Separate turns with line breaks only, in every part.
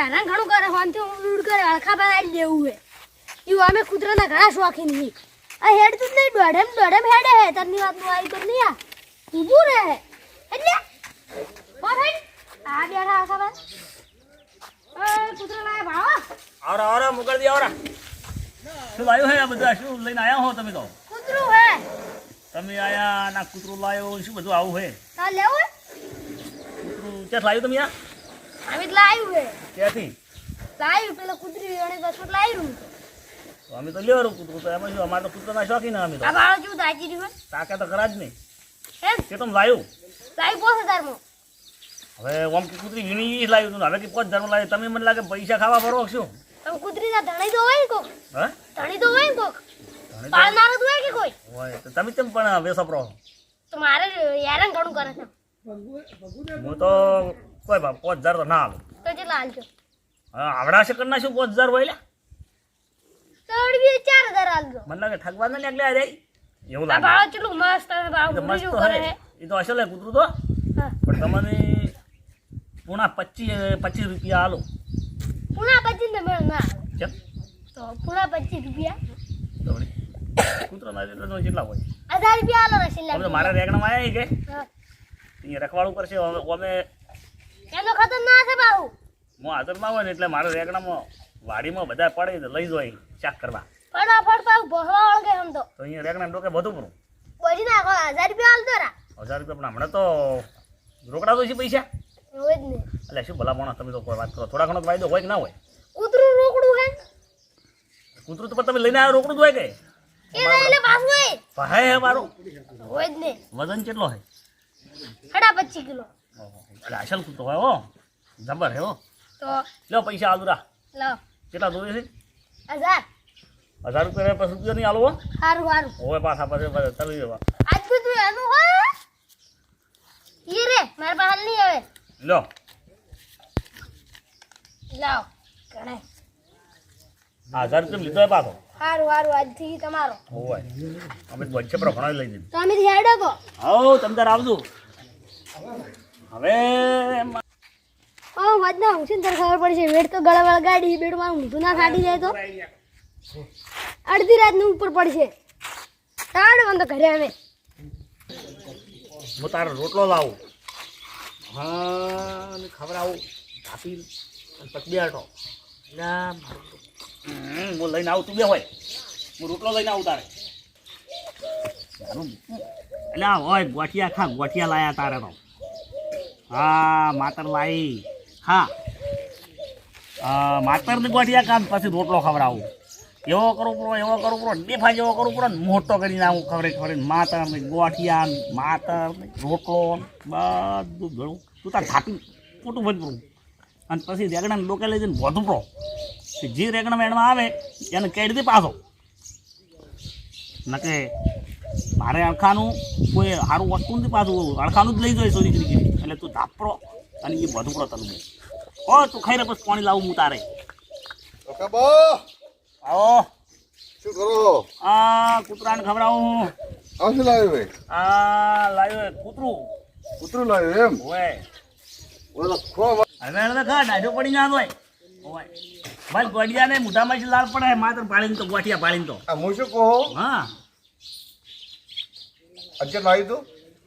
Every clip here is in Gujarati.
હેરાન ઘણું કરે હોનથી ઉડ કરે અળખા બનાવી દેવું હે. એવું અમે કૂતરાના ઘણા શોખીન હી આ હેડ તું જ નહીં દોઢેમ દોઢેમ હેડે હે તરની વાતનું આવી તો નહીં આ. ઊભું રહે. એટલે બસ ભાઈ આ બેઠા આખા બા એ કૂતરા લાય ભાવો.
આવરા આવરા મોકલજી આવરા. શું લાવ્યું હે આ બધા? શું લઈને આયા હો તમે તો?
કૂતરું હે.
તમે આયા ના કૂતરું લાયો શું બધું આવું હે?
તા લેવું હે?
કૂતરું ક્યાં લાવ્યું તમે આ?
અમે જ લાવ્યું હે.
ક્યાંથી?
લાવ્યું પેલો કૂતરી અને બસ લાવ્યું
તો. અમે તો લેવાનું કૂતરું તો એમાં શું અમારે તો કૂતરાના શોખીન અમે તો.
આ બાળો દાચી રહ્યું
તાકે તો ખરા જ નહીં.
એમ
તે તમે લાવ્યું
લાવી પોસ હજારમાં.
હવે ઓમ કે કૂતરી વીણી લાવ્યું તું હવે કે પાંચ ધર્મ લાવ્યું તમે મને લાગે પૈસા ખાવા ભરો શું?
તમે કૂતરીના ધણી તો હોય ને કોક?
હે?
ધણી તો હોય ને કોક?
ધણી તો
હોય કે કોઈ?
હોય તો તમે કેમ પણ વેસપરો
તો મારે હેરાન ઘણું કરે છે.
હું તો કોઈ બાપ પાંચ હજાર તો ના આવે
તો કેટલા હાલજો
હા આવડા છે કરી નાખ્યું પાંચ હજાર હોય
તો ચાર હજાર હાલજો
મને લાગે ઠગવા ના નીકળ્યા રે એવું લાગે.
કેટલું મસ્ત ભૂરી
મસ્ત
કરે
એ તો અસલ કૂતરું તો. પણ તમને પૂણા પચીસ પચીસ રૂપિયા આલો.
પૂણા પચીસ ને મેળ ના
કેમ?
તો પૂણા પચીસ રૂપિયા.
કૂતરો ના એટલા તો કેટલા હોય?
હજાર રૂપિયા હાલો
મારા રેગણામાં આવ્યા કે. અહીંયા રખવાડું કરશે અમે
એનો ખતર ના છે બાહુ.
હું હાજરમાં હોય ને એટલે મારા રેગણામાં વાડીમાં બધા પડે તો લઈ જોઈ ચાક કરવા.
ફટાફટ પાછું ભોસવા વળગે હમ તો.
તો અહીંયા રેગણા ડોકે બધું પૂરું
બોલી નાખો હજાર રૂપિયા હાલતો રા.
હજાર રૂપિયા પણ હમણાં તો રોકડા તો છે પૈસા.
રોજ ને
એટલે શું ભલા માણસ તમે તો કોઈ વાત કરો. થોડા ઘણો ફાયદો વાયદો હોય કે ના હોય?
કૂતરું રોકડું હે
કૂતરું તો પણ તમે લઈને આવ્યો રોકડું જ હોય કે?
એ લઈ પાછું હોય
ભાઈ હે મારું.
હોય જ ને
વજન કેટલો
સાડા પચીસ કિલો.
એટલે આશલ કુતો હોય હો. જબર હે હો.
તો
લો પૈસા આલુરા
લો
કેટલા જોઈએ છે?
હજાર.
હજાર રૂપિયા પછી રૂપિયા નહીં આલો હો.
સારું સારું
હવે પાછા પછી ચાલી જવા.
આજ બધું એનું હોય ઈ રે મારા પાસે હાલ નહીં આવે.
લો
લાવ ગણાય
આ હજાર રૂપિયા લીધો પાછો.
સારું સારું આજથી તમારો.
હોય અમે વચ્ચે લઈ જઈએ.
તો અમે હેડો
આવો તમે તાર આવજો. હવે
ઓ ના હું ને તારે ખબર પડશે વેડ તો ગળા વાળા ગાડી બેડમાં ઊંધું ના કાઢી જાય તો. અડધી રાત ઉપર પડશે. તાડ તો ઘરે આવે.
હું તારો રોટલો લાવું. હા અને ખબર આવું કાપી અને પછી બેઠો. ના હમ, હું લઈને આવું તું બે હોય. હું રોટલો લઈને આવું તારે. એટલે હોય ગોઠિયા ખા ગોઠિયા લાયા તારે તો. હા માતર લાવી હા માતરને ગોઠિયા કામ પછી રોટલો ખવડાવું. એવો કરવું પડો, એવો કરવું પડો, ડેફા જેવો કરવું પડો ને મોટો કરીને આવું ખવડે ખવડે માતર ને ગોઠિયા માતર રોટલો બધું ભેળું તું તાર ઘાટું મોટું ભજવું અને પછી રેગણાને લોકો લઈ જઈને વધુ પડો. જે રેગણા મેળમાં આવે, એને કેડી દે પાછો. નકે, મારે અળખાનું કોઈ સારું વસ્તુ નથી પાછું. અળખાનું જ લઈ જાય સોરી કરી એટલે તું ધાપરો અને એ પડો તને ઓ તું ખાઈ પછી પાણી લાવું હું તારે. આવો.
શું કરો?
આ કૂતરાને ખવડાવું હું.
આ શું લાવ્યું ભાઈ?
આ લાવ્યો કૂતરું.
કૂતરું લાવ્યું એમ?
ઓય.
ઓલો ખો
હવે હવે ખા ડાઢો પડી ના હોય ઓય. ભાઈ ગોડિયા ને મોઢામાં જ લાલ પડે માત્ર પાડીને તો ગોઠિયા પાડીને તો.
હું શું કહો?
હા.
અગિયાર લાવ્યું તું?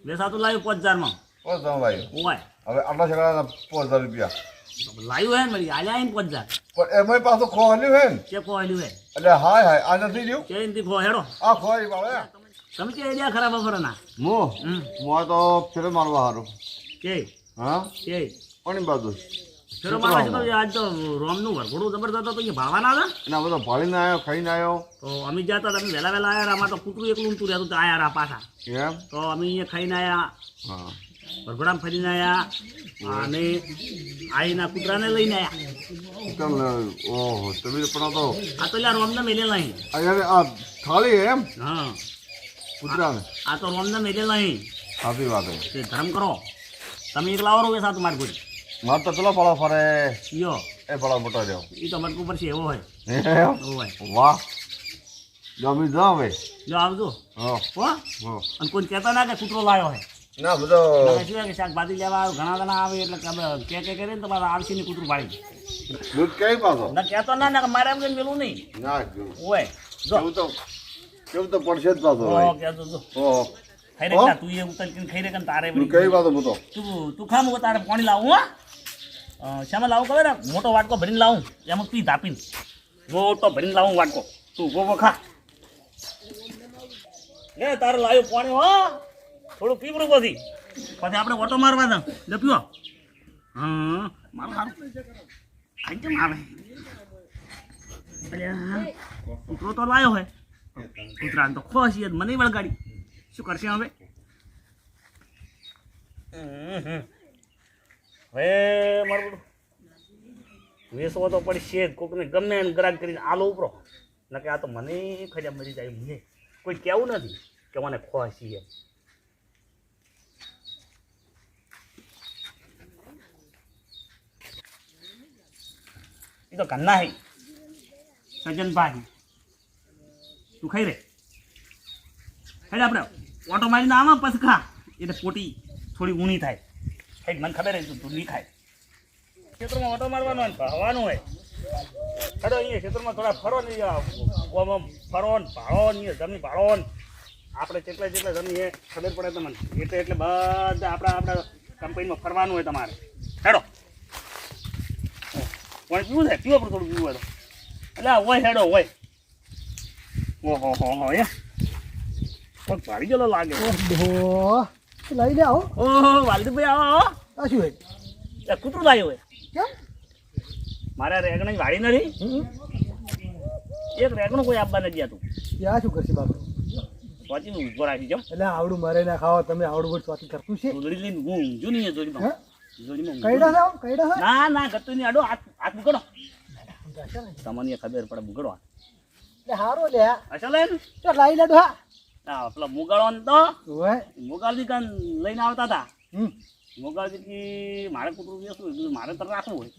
વેસાતું લાવ્યું પાંચ હજારમાં.
કોણ તમે લાવ્યું
ઓય.
હવે આટલા છકડાના પાંચ હજાર રૂપિયા.
લાવ્યું હે ને વળી? આલ્યા હે ને પાંચ હજાર?
પણ એમાં પાછું ખો હે ને. એટલે હાય હાય આ નથી રહ્યું?
ચે એનથી ખો હેડો.
આ ખોવાઈ બાબા
તમે કે એરિયા ખરાબ અફર ના
મો
હમ.
તો ફેરો મારવા હારું.
કે?
હા?
કે?
કોની બાજુ?
ફેરો મારા છે તો આજ તો રોમનું વરઘોડું જબરદસ્ત હતું તો ભાવાના હતા?
એના બધો ભાળીને આવ્યો ખાઈને આવ્યો
તો અમે જતા તમે વહેલા વહેલા આવ્યા અમારે તો કૂતરું એકલું ઊંચું રહેતું તો આયા રા પાછા.
એમ?
તો અમે અહીંયા ખાઈને આવ્યા
હા.
વરઘોડામાં ફરીને આવ્યા અને આઈના કૂતરાને લઈને આવ્યા
ઓહો તમે પણ તો
આ તો લ્યા રોમને મેલેલા અહીં
આ આ થાળી એમ?
હા.
કૂતરાને?
આ તો રોમને મેલેલા નહીં
સાચી વાત છે
ધર્મ કરો. તમે એકલા વાળો વેસા તમારે કોઈ
મારે તો ચલો ફળો ફરે.
યો.
એ ફળો મોટો રહ્યો.
એ તો મટકું પર છે એવો હોય. એવો હોય.
વાહ. જાવ હવે.
જો આવજો.
હા.
હો. અને કોઈ કહેતા ના કે કૂતરો લાવ્યો હોય
ના બધો
શું કે શાકભાજી લેવા ઘણા જણા આવે એટલે કે કે કે કરે ને તમારે આવશે ને કૂતરું પાડી
દૂધ કઈ પાછો?
ના કહેતો ના ના મારે એમ કઈ મેલું નહીં.
ના
ઓય જો.
કેવું તો કેવું તો પડશે જ પાછો
ઓ કહેતો જો.
ઓ
ખાઈ રે તું એ ઉતર કે ખાઈ રે કે તારે
તું કઈ પાછો પૂતો
તું તું ખામ હું તારે પાણી લાવું હા? શામાં લાવું ખબર? ને મોટો વાટકો ભરીને લાવું. એમાં પી ધાપીને. મોટો ભરીને લાવું વાટકો. તું ગોગો ખા. લે તારે લાવ્યો પાણી હો. થોડું પીવરું પછી પછી આપણે ઓટો મારવા દા લે, પીવો. હા. મારું સારું ખાઈ કેમ કૂતરો તો લાયો હોય કૂતરાને તો ખોશી જ મને વળગાડી. શું કરશે હવે. હવે મારું બધું વેસવો તો પડશે જ. કોકને ગમે એને ગ્રાહક કરીને આલો ઉપરો. નકે આ તો મને ખજા મરી જાય મને કોઈ કહેવું નથી કે મને ખોસી એમ. તો કન્ના હે. સજનભાઈ. તું ખાઈ રે ખાઈ આપણે. ઓટો મારીને આમાં પછી ખા. એટલે પોટી થોડી ઊણી થાય. ખાઈ મને ખબર હતી તું નહીં ખાય. ખેતરમાં ઓટો મારવાનો હોય ભાવવાનું હોય. ખડો અહીંયા ખેતરમાં થોડા ફરો ને ઓમ ફરો ને ભાળો ને જમીન ભાળો ને આપણે જેટલા જેટલા જમીન એ ખબર પડે તમને. એટલે એટલે બધા આપણા આપણા કંપનીમાં ફરવાનું હોય તમારે. હેડો પણ પીવું છે પીવો પણ થોડું પીવું હોય એટલે હોય હેડો હોય. ઓહો હો હો એ પગ ભારી ગયેલો લાગે.
ઓહો. લઈ લે આવો
ઓહો વાલદીભાઈ આવો આવો.
આ શું હોય?
કૂતરું લાવ્યું હોય.
કેમ?
મારે રેગણી વાળી નથી. એક રેગણું કોઈ આપવા નથી જતું.
ત્યાં શું કરશે બાપુ?
સ્વાચી ઉપર રાખી જાઉં.
એટલે આવડું મરે ના ખાવા તમે આવડું બધું સ્વાતી કરતું છે?
જોડી લઈને હું ઊંઘ્યું નહીં? જોડીમાં. જોડીમાં
કઈડા સાહેબ કઈડા
ના ના ગતું નહીં આડો હાથ હાથ મુકડો તમને ખબર પડે મુકડો
એટલે હારો લે.
અસલ હે ને?
તો લાઈ લે ડોહા
હા પેલા મુગાળો ને તો કાન લઈને આવતા હતા.
હમ.
મારે કૂતરું બેસવું મારે તો રાખવું હોય.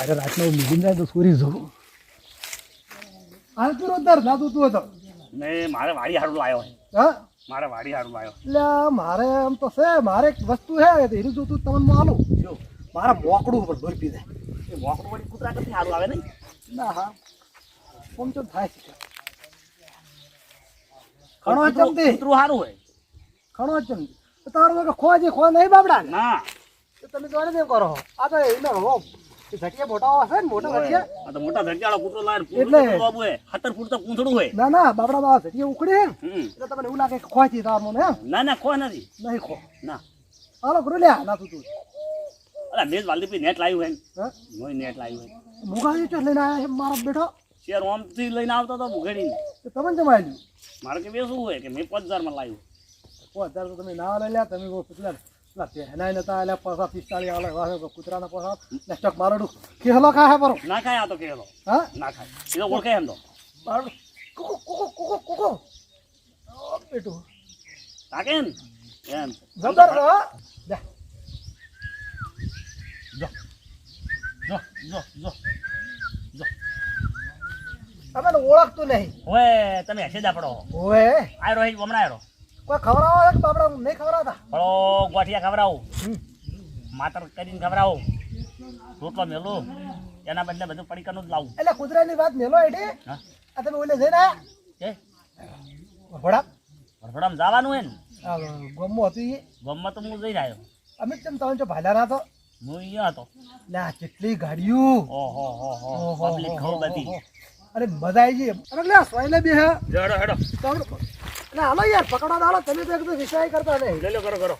અરે રાતના હું મીડિંગ જાય તો સોરી જવું આ તું હતો
ને મારે વાડી હારું લાવ્યો
હા?
મારે વાડી હારું લાવ્યો
એટલે મારે આમ તો છે મારે એક વસ્તુ છે એનું જોતું તમને માનું
શું?
મારા મોકડું પણ ભરપી પી જાય
એ મોકરું વળી કૂતરા કરતી સારું આવે નહીં?
ના હા. કોમ તો થાય છે? ઘણો ચમતી
કૂતરું સારું હોય.
ઘણો ચમતી તો તારું વગર ખો જે ખો નહીં બાબડા? ને. તો તમે જોડે કેમ કરો. આ તો એનો હો ઘટિયા મોટા હશે ને મોટા ઘટિયા
આ તો મોટા ધરજાળો કૂતરો લાવે
એટલે-
બાબુ હે સત્તર ફૂટ તો પૂંછડું હોય.
ના ના બાબડા બાબા ઘટિયા ઉખડે એટલે તમને એવું લાગે કે ખોચી તાર મને
ના ના કોઈ નથી.
નહીં ખો
ના.
હાલો ગુરુ લ્યા ના તું તું.
અરે મેં વાલદી પી નેટ લાવ્યું હે? મોય નેટ લાવ્યું હે
મુગાજી ચો લઈને આયા મારો બેઠો.
શેર ઓમથી લઈને આવતો તો મુઘેડીને.
તો તમે જમાઈ લ્યું
મારે કે બેસું હોય કે મેં 5000 માં લાવ્યું.
ઓ અત્યારે તો તમે ના લઈ લ્યા તમે પેલા પેલા પહેનાય નતા એટલે પાસા પિસ્તાળી આલે વાસે કૂતરાના પાસા ને સ્ટક મારો કેહલો ખા હે પરો
ના ખાય આ તો કેલો
હા?
ના ખાય. એ તો ઓળખે એમ તો.
મારો કુકુ કુકુ કુકુ કુકુ. ઓ બેટું
તાકે ને એમ.
જબર હા? જો.
જો જો જો. જો.
તમે તો ઓળખતું નહીં.
ઓએ તમે હશે આપણો.
ઓએ
આયરો હે હમણાં આયરો.
કોઈ ખવડાવો કે બાપડા નહીં ખવડાવતા?
ફળો ગોઠિયા ખવડાવું. માતર કરીને ખવડાવું. રોટલો મેલો. એના બદલે બધું પડીકાનું જ લાવું.
એટલે કુદરાની વાત મેલો એડી? આ તમે ઓલે જઈને
કે
ભોળા
વરઘોડામાં જવાનું હે ને?
આ ગમો હતું. એ
ગામમાં તો હું જઈને આવ્યો
અમિત ચમ તમે જો ભાલા ના તો
અહીંયા હતો
લે કેટલી ગાડીઓ.
ઓહો હો હો. પબ્લિક
હો,
બધી.
અરે મજા આવી અરે લે સોયલે બે હે.
હેડો હેડો.
તો એટલે હાલો યાર પકડવા દાડો તમે તો એકદમ વિષય કરતા નહીં.
લે લો કરો કરો.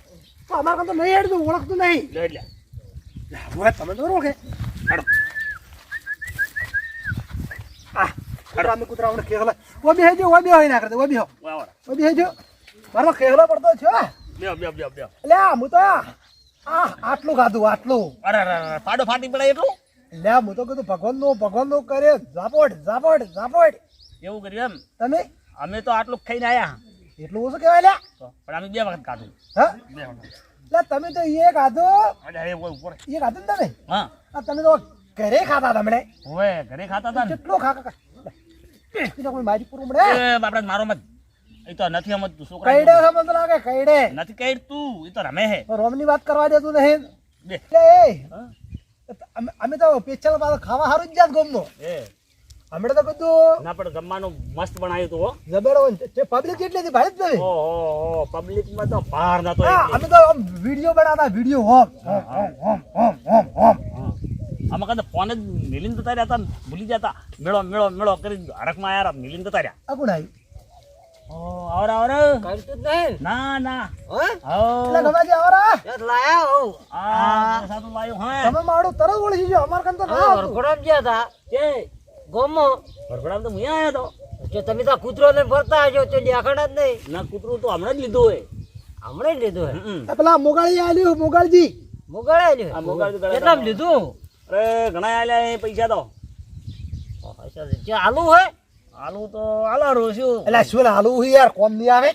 તો અમારે તો નહીં હેડતું ઓળખતું નહીં.
લે લે.
હવે તમે તો ઓળખે
હેડો.
આ કૂતરા અમે કૂતરા અમને ખેખલા ઓ બી હેજો ઓ બી હોય ના કરતે ઓ બી હો. ઓ બી હેજો. મારો ખેખલો પડતો છે હો.
બેહો બેહો બેહો બેહો
હું તો આ આ. આટલું ખાધું આટલું.
અરે પાડો ફાટી પડે એટલું?
લે હું તો કીધું ભગવાનનું ભગવાનનું કરે ઝાપોટ ઝાપોટ ઝાપોટ.
એવું કર્યું એમ?
તમે?
અમે તો આટલું ખાઈને આયા.
એટલું ઓછું કહેવાય લ્યા
પણ અમે બે વખત ખાધું.
હા?
બે વખત.
તમે તો એ ખાધું
અરે અરે ઉપર
એ ખાધું ને તમે?
હા.
તમે તો ઘરે ખાતા તમને
હવે ઘરે ખાતા હતા
કેટલું ખા મારી પૂરું મળે
બાપડા મારો મત. એ તો નથી સમજતું છોકરા
કઈડે સમજ તો લાગે કઈડે?
નથી કઈડ તું એ તો રમે હે.
રોમની વાત કરવા દેતું નહીં?
બે.
અમે તો પેચલ પાછો ખાવા હારું જ જાત ગમનો
એ.
અમે તો બધું
ના પણ જમવાનું મસ્ત બનાવ્યું તું હો.
જબર તે પબ્લિક કેટલી હતી ભાઈ જ
ઓહો પબ્લિકમાં તો બહાર
ના
તો
અમે તો વિડિયો બનાવતા video home home home home home.
આમાં કદાચ ફોન જ મિલિંદ જતા રહ્યા હતા ભૂલી જતા. મેળો મેળો મેળો કરી હરકમાં આયા મિલિંદ મિલીને જતા રહ્યા.
આ કોણ આવ્યું?
ઓ આવરે આવરે.
કરતું જ નહીં.
ના ના.
હે?
એટલે ગમાજી આવરા.
લાયા હોઉં.
આ સાતું લાયો હા.
તમે મારું તરત ઓળખી ગયો અમાર કન તો ના
હા,
હતું.
વરઘોડામાં ગયા તા
કે
ગોમો.
વરઘોડામાં તો હું આવ્યો હતો.
કે તમે તો કૂતરો લઈને ફરતા હશો તો દેખાડા જ નહીં.
ના કૂતરું તો હમણાં જ લીધું હોય.
હમણાં જ લીધું હે
પેલા મોગાળી આલ્યું મોગાળજી.
મુગાડે લ્યો.
આ મુગાડે તો
કેટલામાં લીધું?
અરે ઘણા આલ્યા પૈસા તો.
અચ્છા, જે આલુ હે
આલુ તો આલો રો શું
એટલે શું હાલું હું યાર કોમ નહીં આવે?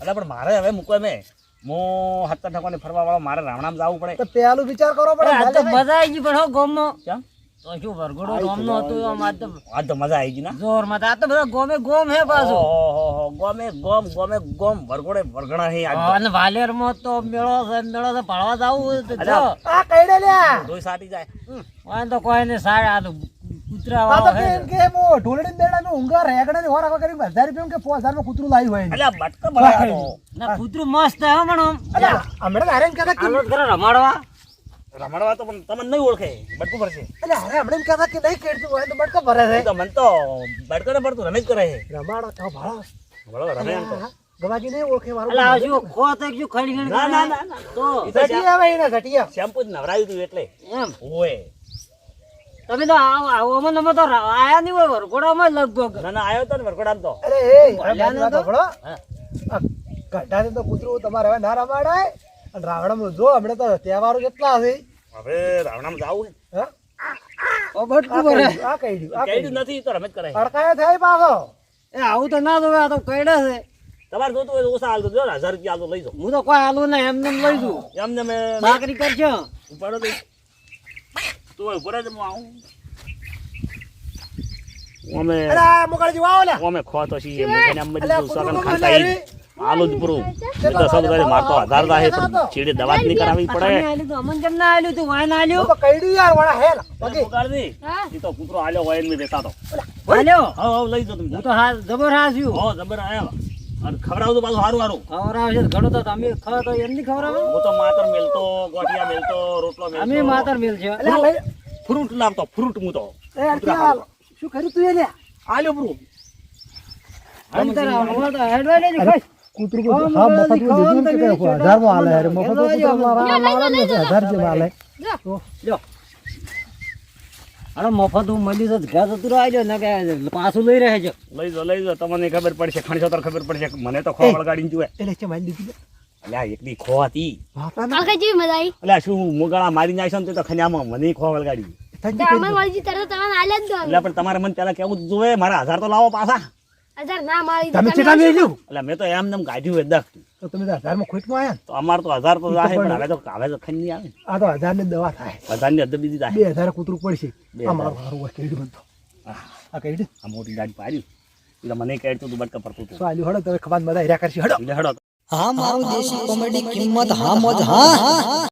એટલે પણ મારે હવે મૂકવા મેં. હું હત્તર ઠકવાની ફરવા વાળો મારે રામણામ જવું પડે.
તો પેલું વિચાર કરો
પડે આ તો મજા આવી ગઈ પણ હો
ગોમો
તો શું વરઘોડો ગોમનો હતું આજ તો
આ તો મજા આવી ગઈ ના.
જોરમાં આ તો બધા ગોમે ગોમ હે પાછો.
ઓહો ગોમે ગોમ ગોમે ગોમ વરઘોડે વરઘણા હે.
અને વાલેરમાં તો મેળો છે મેળો છે ભણવા જાવું તો
આ કઈડે લ્યા?
ધોઈ સાટી જાય.
વાન તો કોઈ ને સારા આ તો કૂતરા
આ તો
વાળો હે
કે ઢોલડી હોર કરી હજાર રૂપિયા કે પાંચ હજારમાં કૂતરું લાવ્યું હોય
અલ્યા બટકા ભરાયા
ના કૂતરું મસ્ત હે હો
અલ્યા હમણાં હારે એમ કહેતા કે
જ રમાડવા.
તો પણ તમને નહીં ઓળખે. બટકું ભરશે.
અલ્યા હારે હમણાં એમ કહેતા કે નહીં કેડતું હોય તો બટકા ભરે છે.
તો મને તો બટકા ને પડતું રમેશ કરે છે.
રમાડો તો ભાડો
બોલો રમે એમ તો.
ગવાજી નહીં ઓળખે મારું
અલા આ શું ખોત એક ખડી ખડી
ના ના ના ના.
તો
ઈ તો
ઘટી આવે એને ઘટી આવે
શેમ્પુ જ નવરાયું તું એટલે.
એમ.
ઓય
તમે તો આવો આવો. અમે તમે તો આયા નહીં હોય વરઘોડામાં લગભગ.
ના ના આવ્યો તો ને વરઘોડામાં તો.
અરે એ
ભલ્યા
ભલ્યા
તો.
કૂતરું તમારે હવે ના રમાડાય. અને રાવણમાં જો હમણાં તો તહેવારો કેટલા હશે
હવે રાવણામાં જાવું
હા?
ઓ બટકું ભરે.
આ
છે
કઈ
કઈ નથી તો રમેશ કરે છે.
થાય પાછો.
એ આવું તો ના જોવે આ તો કઈડે છે.
તમારે જોતું હોય તો ઓછા હાલતો જો હજાર રૂપિયા હાલતો લઈ જાઓ.
હું તો કોઈ આલું નહીં એમને એમ લઈ જઉં.
એમને મેં
કરશો
ઉપાડો તો. તું ઉપર જ હું આવું. અમે
અરે આ મોકળજી વાવો લ્યા.
અમે ખો તો છીએ મેં કહીને આમ બધું સગન ખાતા ઈ આલુ જ પૂરું. મે તો સબ તારી મારતો આધાર થાય પણ ચીડે દવા જ નહીં કરાવવી પડે.
આલ્યું તો અમન કેમ ના આલ્યું તું? ના આલ્યું?
તો કઈડ્યું યાર વાળા હેલ. ઓકે.
પુકારની
દી
ઈ તો કૂતરો આલ્યો હોય ને બેસાતો
આલ્યો?
હા હા લઈ જો તમે.
હું તો હા જબર હાસ્યું
હો જબર આયા. અને ખવડાવજો તો પાછું સારું સારું
ખવડાવશે ઘણો તો તમે ખાવ તો એમ નહીં ખવડાવે.
હું તો માતર મેલતો ગોઠિયા મેલતો રોટલો
અમે
મેલતો
માતર મિલ છે
ફ્રૂટ લાવતો ફ્રૂટ હું તો.
શું કર્યું તું એ લ્યા?
આલ્યો ફ્રૂટ.
અંતર હમણાં તો હેડવા લેજો ખાઈ.
કૂતરું
હા,
હા,
મફત
દીધું કે હજારમાં માં આલે
ચડાવો.
મફત તો હજાર જેવા હાલે.
લ્યો. અરે મફત હું મળી તો ઘર જતું રહેજો ને કે પાછું લઈ રહે છે.
લઈ જો લઈ જો તમને ખબર પડશે ખણશો તો ખબર પડશે મને તો ખોવા વળગાડીને જુએ
એટલે છે મારી દીધી.
અલ્યા એકલી ખો હતી.
કાકા જેવી મજા આવી
અલ્યા શું મોગાળા મારી નાખશો ને તો ખન્યામાં મને ખો વળગાડી. પણ તમારે મને પેલા કેવું જોવે? મારા હજાર તો લાવો પાછા.
હજાર ના મારી
તમે ચેટા
મેં તો એમ નેમ કાઢ્યું હોય દખ.
તો તમે તો હજારમાં ખોટમાં આવ્યા ને?
તો અમારે તો હજાર તો આવે પણ હવે તો હવે તો ખંડ આવે.
આ તો હજારની દવા થાય.
હજારની અધર બીજી થાય
બે હજાર કૂતરું પડશે. અમારું સારું હોય કઈડું બનતો. આ કઈડું
આ મોટી ગાડી પાડ્યું. એટલે મને કહેતું તું બટકા પડતું તું.
તો આલ્યું? હળો તમે ખબર બધા હેરા કરશે.
હડો. હડો.
હા મારું દેશી કોમેડી કિંમત હા. મોજ હા.